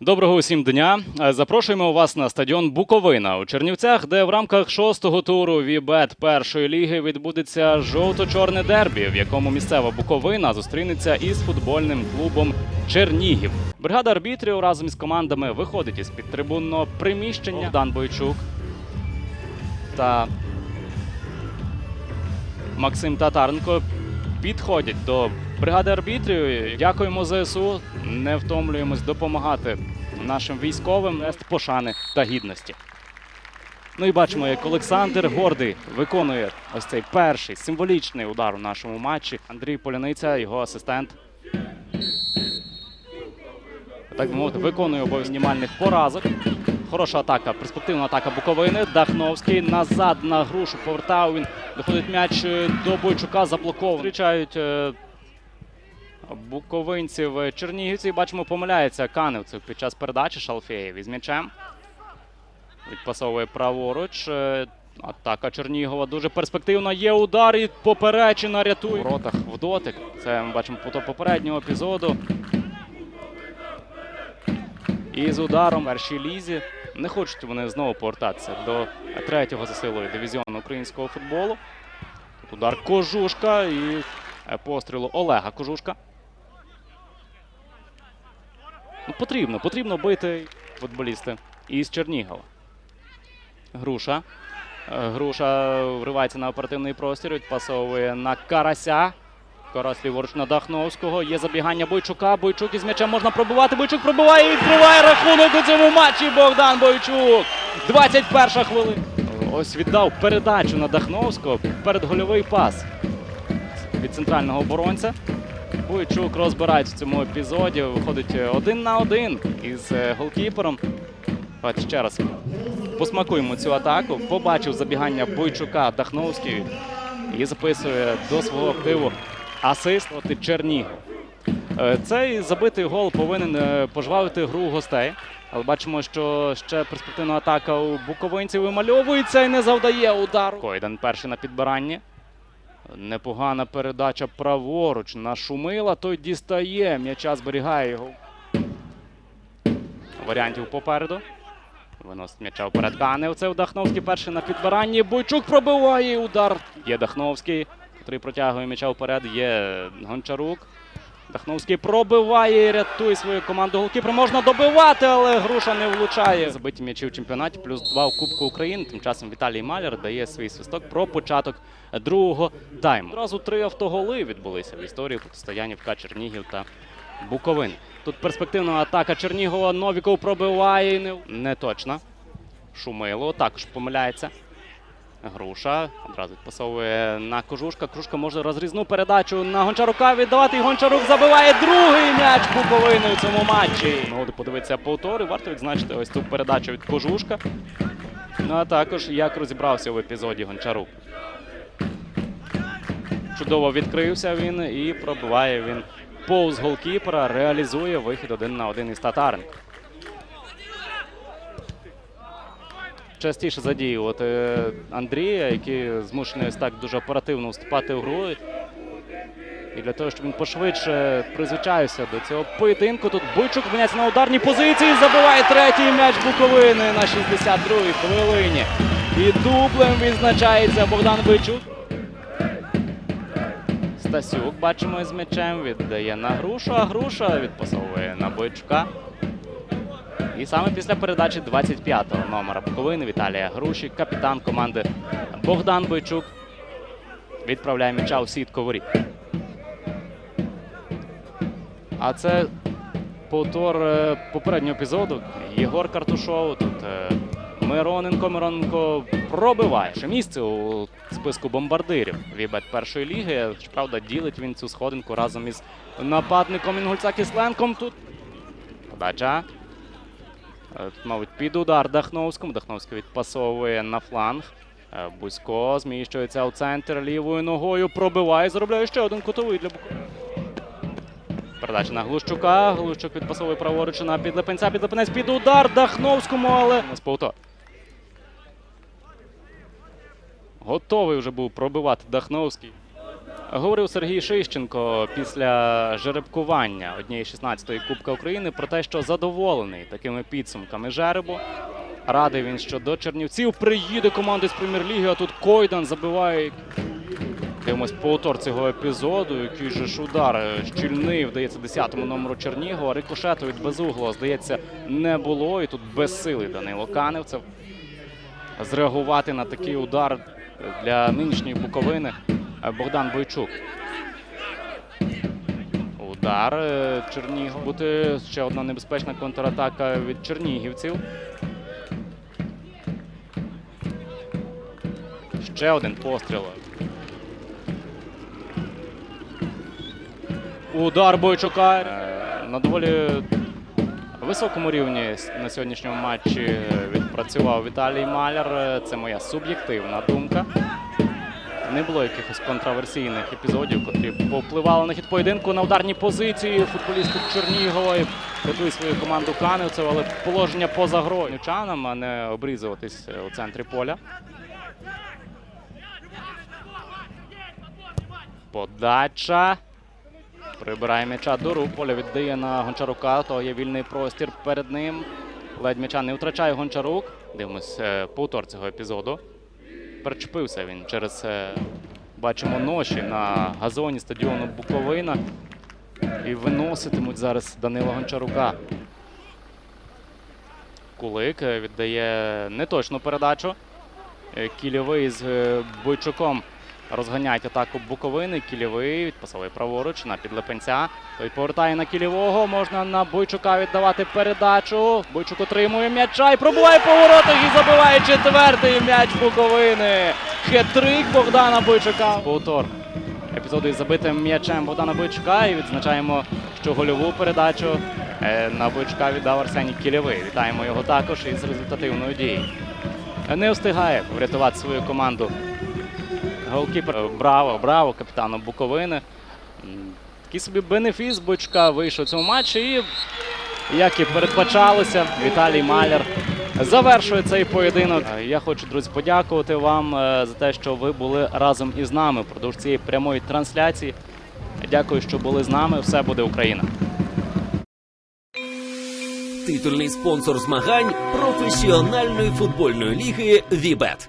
Доброго усім дня. Е, Запрошуємо вас на стадіон Буковина у Чернівцях, де в рамках шостого туру Вібет першої ліги відбудеться жовто-чорне дербі, в якому місцева Буковина зустрінеться із футбольним клубом Чернігів. Бригада арбітрів разом із командами виходить із підтрибунного приміщення. Богдан Бойчук та Максим Татаренко підходять до бригади арбітрів. Дякуємо ЗСУ. Не втомлюємось допомагати нашим військовим нести пошани та гідності. Ну і бачимо, як Олександр Гордий виконує ось цей перший символічний удар у нашому матчі. Андрій Поляниця, його асистент. Так би мовити, виконує обов'язки мінімальних поразок. Хороша атака, перспективна атака Буковини. Дахновський назад на грушу повертав. Він доходить м'яч е, до Бойчука, заблокований. Зустрічають е, буковинців е, чернігівці. Бачимо, помиляється Каневцев під час передачі Шалфеєв із м'ячем. Відпасовує праворуч. Е, Атака Чернігова дуже перспективна. Є удар і поперечина рятує. В воротах в дотик. Це ми бачимо по попереднього епізоду. І з ударом в першій лізі не хочуть вони знову повертатися до третього за силою дивізіону українського футболу. Тут удар Кожушка і е, пострілу Олега Кожушка. Ну, потрібно, потрібно бити футболісти із Чернігова. Груша. Е, Груша вривається на оперативний простір, відпасовує на Карася. Карась ліворуч на Дахновського. Є забігання Бойчука. Бойчук із м'ячем можна пробивати. Бойчук пробиває і відкриває рахунок у цьому матчі. Богдан Бойчук. 21 хвилина. Ось віддав передачу на Дахновського. Передгольовий пас від центрального оборонця. Бойчук розбирається в цьому епізоді. Виходить е, один на один із е, голкіпером. Давайте ще раз посмакуємо цю атаку. Побачив забігання Бойчука Дахновський і записує до свого активу асист проти Чернігів. Е, Цей забитий гол повинен пожвавити гру гостей. Але бачимо, що ще перспективна атака у буковинців вимальовується і не завдає удару. Койден перший на підбиранні. Непогана передача праворуч на Шумила. Той дістає. М'яча зберігає його. Варіантів попереду. Виносить м'яча вперед Каневцев. Дахновський перший на підбиранні. Бойчук пробиває удар. Є Дахновський, який протягує м'яча вперед. Є Гончарук. Дахновський пробиває і рятує свою команду. Голкіпер можна добивати, але груша не влучає. Забиті м'ячі в чемпіонаті, плюс два в Кубку України. Тим часом Віталій Маляр дає свій свисток про початок другого тайму. Одразу три автоголи відбулися в історії протистояння ФК Чернігів та Буковин. Тут перспективна атака Чернігова. Новіков пробиває. Не, не точно. Шумило також помиляється. Груша одразу відпасовує на кожушка. Кружка може розрізну передачу на Гончарука віддавати. Гончарук забиває другий м'яч Буковини у цьому матчі. Нагоди подивитися повтори. Варто відзначити ось ту передачу від кожушка. Ну а також як розібрався в епізоді Гончарук. Чудово відкрився він і пробиває він повз голкіпера. Реалізує вихід один на один із Татаренко. Частіше задіювати Андрія, який змушений так дуже оперативно вступати в гру. І для того, щоб він пошвидше призвичаєвся до цього поєдинку. Тут Бойчук опиняється на ударній позиції, забиває третій м'яч Буковини на 62-й хвилині. І дублем відзначається Богдан Бойчук. Стасюк бачимо з м'ячем, віддає на грушу, а груша відпасовує на Бойчука. І саме після передачі 25-го номера Буковини Віталія Груші, капітан команди Богдан Бойчук відправляє м'яча у сітку воріт. А це повтор е, попереднього епізоду. Єгор Картушов, тут е, Мироненко. Мироненко пробиває ще місце у списку бомбардирів Вібет першої ліги. Щоправда, ділить він цю сходинку разом із нападником Інгульця Кисленком. Тут подача. Е, Мабуть, під удар Дахновському. Дахновський відпасовує на фланг. Е, Бузько зміщується у центр лівою ногою, пробиває, заробляє ще один кутовий для Буковини. Передача на Глущука. Глущук відпасовує праворуч на підлепенця. Підлепенець під удар Дахновському, але повтор. Готовий вже був пробивати Дахновський. Говорив Сергій Шищенко після жеребкування однієї 16-ї Кубка України про те, що задоволений такими підсумками жеребу. Радий він, що до Чернівців приїде команда з прем'єр-ліги, а тут Койдан забиває. Дивимось повтор цього епізоду. Який же ж удар щільний вдається 10-му номеру Чернігова. Рикошету від безуглого, здається, не було. І тут безсилий Данило Каневцев. Зреагувати на такий удар для нинішньої Буковини Богдан Бойчук. Удар е, Чернігів. Бути ще одна небезпечна контратака від чернігівців. Ще один постріл. Удар Бойчука Е, на доволі високому рівні на сьогоднішньому матчі е, відпрацював Віталій Маляр. Е, Це моя суб'єктивна думка. Не було якихось контроверсійних епізодів, котрі повпливали на хід поєдинку на ударній позиції футболістів Чернігова і рятує свою команду Каневцев, але положення поза грою Нючанам, а не обрізуватись е, у центрі поля. Подача. Прибирає м'яча до рук. Поля віддає на Гончарука. То є вільний простір перед ним. Ледь м'яча не втрачає Гончарук. Дивимось е, повтор цього епізоду. Перечепився він через, бачимо, ноші на газоні стадіону Буковина. І виноситимуть зараз Данила Гончарука. Кулик е, віддає неточну передачу. Е, Кільовий з е, Бойчуком розганяють атаку Буковини. Кільовий відпасовує праворуч на підлепенця. Той повертає на кільового. Можна на Бойчука віддавати передачу. Бойчук отримує м'яча і пробуває по воротах і забиває четвертий м'яч Буковини. Хетрик Богдана Бойчука. Повтор епізоду із забитим м'ячем Богдана Бойчука. І відзначаємо, що гольову передачу е, на Бойчука віддав Арсеній Кільовий. Вітаємо його також із результативною дією. Не встигає врятувати свою команду Голкіпер браво, браво капітану Буковини. Такий собі бенефіс Бочка вийшов цьому матчі. І, як і передбачалося, Віталій Маляр завершує цей поєдинок. Е, Я хочу, друзі, подякувати вам е, за те, що ви були разом із нами впродовж цієї прямої трансляції. Дякую, що були з нами. Все буде Україна. Титульний спонсор змагань професіональної футбольної ліги Вібет.